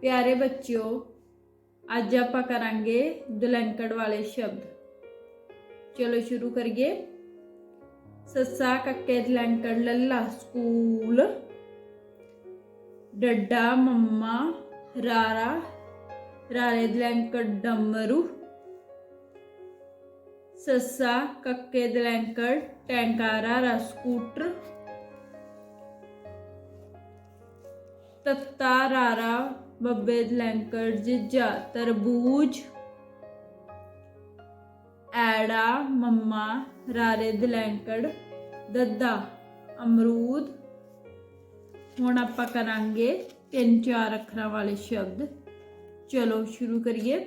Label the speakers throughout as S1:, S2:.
S1: ਪਿਆਰੇ ਬੱਚਿਓ, ਅੱਜ ਆਪਾਂ ਕਰਾਂਗੇ ਦੁਲੰਕੜ ਵਾਲੇ ਸ਼ਬਦ। ਚਲੋ ਸ਼ੁਰੂ ਕਰੀਏ। ਸੱਸਾ ਕੱਕੇ ਦੁਲੰਕੜ ਲੱਲਾ ਸਕੂਲ। ਡੱਡਾ ਮੰਮਾ ਰਾਰਾ, ਰਾਰੇ ਦੁਲੰਕੜ ਡਮਰੂ। ਸੱਸਾ ਕੱਕੇ ਦੁਲੰਕੜ ਟੈਂਕਾਰਾ ਰਾ ਸਕੂਟਰ। ਤੱਤਾ ਰਾਰਾ ਬੱਬੇ ਦਲੈਂਕੜ ਜਿੱਜਾ, ਤਰਬੂਜ, ਐੜਾ, ਮੰਮਾ ਰਾਰੇ ਦਲੈਂਕੜ ਦੱਦਾ, ਅਮਰੂਦ। ਹੁਣ ਆਪਾਂ ਕਰਾਂਗੇ ਤਿੰਨ ਚਾਰ ਅੱਖਰਾਂ ਵਾਲੇ ਸ਼ਬਦ। ਚਲੋ ਸ਼ੁਰੂ ਕਰੀਏ।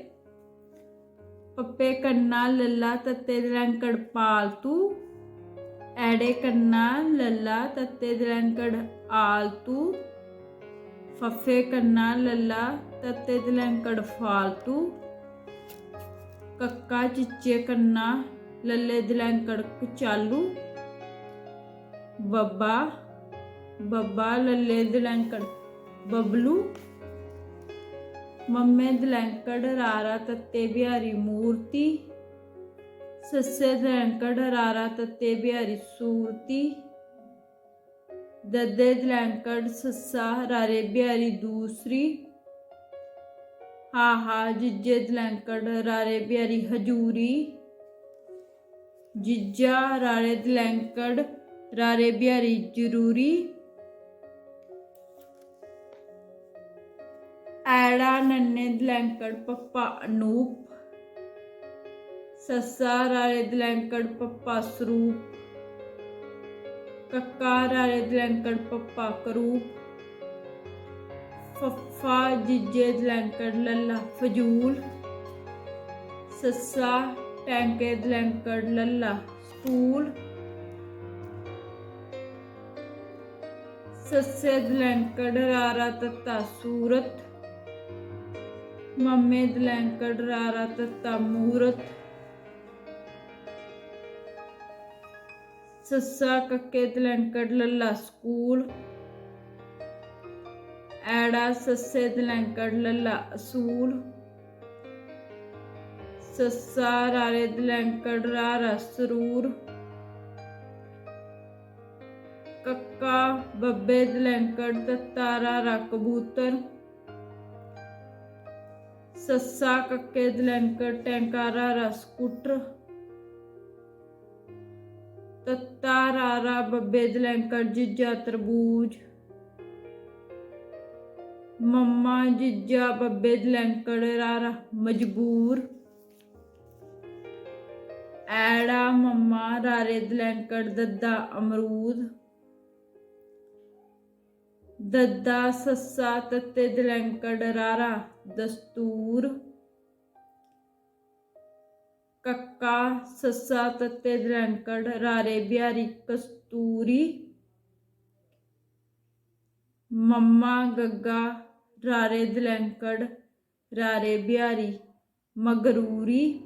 S1: ਪੱਪੇ ਕੰਨਾ, ਲੱਲਾ, ਤੱਤੇ ਦਲੈਂਕੜ ਪਾਲਤੂ। ਐੜੇ ਕੰਨਾ, ਲੱਲਾ, ਤੱਤੇ ਦਲੈਂਕੜ ਆਲਤੂ। ਫੱਫੇ ਕੰਨਾ, ਲੱਲਾ, ਤੱਤੇ ਦਲੰਕੜ ਫਾਲਤੂ, ਕੱਕਾ, ਚਿੱਚੇ ਕੰਨਾ, ਲੱਲੇ ਦਲੰਕੜ ਚਾਲੂ, ਬੱਬਾ ਬੱਬਾ, ਲੱਲੇ ਦਲੰਕੜ ਬਬਲੂ, ਮੰਮੇ ਦਲੰਕੜ ਰਾਰਾ, ਤੱਤੇ ਬਿਹਾਰੀ ਮੂਰਤੀ, ਸੱਸੇ ਦਲੰਕੜ ਰਾਰਾ, ਤੱਤੇ ਬਿਹਾਰੀ ਸੂਰਤੀ ਦੱਦੇ ਦਲੈਂਕੜ ਸੱਸਾ ਰਾਰੇ ਬਿਹਾਰੀ ਦੂਸਰੀ ਹਾ ਹਾ ਜਿੱਜੇ ਦਲੈਂਕੜ ਰਾਰੇ ਬਿਹਾਰੀ ਹਜੂਰੀ ਜਿੱਜਾ ਰਾਰੇ ਦਲੈਂਕੜ ਰਾਰੇ ਬਿਹਾਰੀ ਜ਼ਰੂਰੀ ਐੜਾ ਨੰਨੇ ਦਲੈਂਕੜ ਪੱਪਾ ਅਨੂਪ ਸੱਸਾ ਰਾਰੇ ਦਲੈਂਕੜ ਪੱਪਾ ਸਰੂਪ ਕੱਕਾ ਰਾਰੇ ਦਲੰਕੜ ਪੱਪਾ ਕਰੂਪ ਫੱਫਾ ਜਿੱਜੇ ਦਲੰਕੜ ਲੱਲਾ ਫਜੂਲ। ਸੱਸਾ ਟੈਂਕੇ ਦਲੰਕੜ ਲੱਲਾ ਸਟੂਲ। ਸੱਸੇ ਦਲੰਕੜ ਰਾਰਾ ਤੱਤਾ ਸੂਰਤ। ਮੰਮੇ ਦਲੰਕੜ ਰਾਰਾ ਤੱਤਾ ਮੂਰਤ। ਸੱਸਾ, ਕੱਕੇ, ਦਲੰਕੜ, ਲੱਲਾ ਸਕੂਲ। ਐੜਾ, ਸੱਸੇ, ਦਲੰਕੜ, ਲੱਲਾ ਅਸੂਲ। ਸੱਸਾ, ਰਾਰੇ, ਦਲੰਕੜ, ਰਾਰਾ ਸਰੂਰ। ਕੱਕਾ, ਬੱਬੇ, ਦਲੰਕੜ, ਤੱਤਾ, ਰਾਰਾ ਕਬੂਤਰ। ਸੱਸਾ, ਕੱਕੇ, ਦਲੰਕੜ ਟੈਂਕਾਰਾ ਰਾ ਸਕੂਟਰ। ਤੱਤਾ ਰਾਰਾ ਬੱਬੇ ਦਲੰਕੜ ਜਿੱਜਾ ਤਰਬੂਜ। ਮੰਮਾ ਜਿੱਜਾ ਬੱਬੇ ਦਲੈਂਕੜ ਰਾਰਾ ਮਜਬੂਰ। ਐੜਾ ਮੰਮਾ ਰਾਰੇ ਦਲੈਂਕੜ ਦੱਦਾ ਅਮਰੂਦ। ਦੱਦਾ ਸੱਸਾ ਤੱਤੇ ਦਲੈਂਕੜ ਰਾਰਾ ਦਸਤੂਰ। ਕੱਕਾ, ਸੱਸਾ, ਤੱਤੇ ਦਲੰਕੜ ਰਾਰੇ, ਬਿਹਾਰੀ, ਕਸਤੂਰੀ, ਮੰਮਾ, ਗੱਗਾ, ਰਾਰੇ, ਦਲੰਕੜ, ਰਾਰੇ, ਬਿਹਾਰੀ, ਮਗਰੂਰੀ,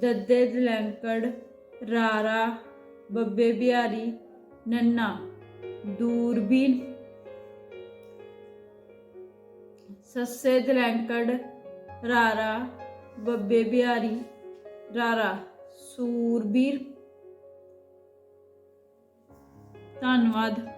S1: ਦੱਦੇ, ਦਲੰਕੜ, ਰਾਰਾ, ਬੱਬੇ, ਬਿਹਾਰੀ, ਨੰਨਾ, ਦੂਰਬੀਨ, ਸੱਸੇ, ਦਲੰਕੜ ਰਾਰਾ ਬੱਬੇ ਬਿਹਾਰੀ ਰਾਰਾ ਸੂਰਬੀਰ। ਧੰਨਵਾਦ।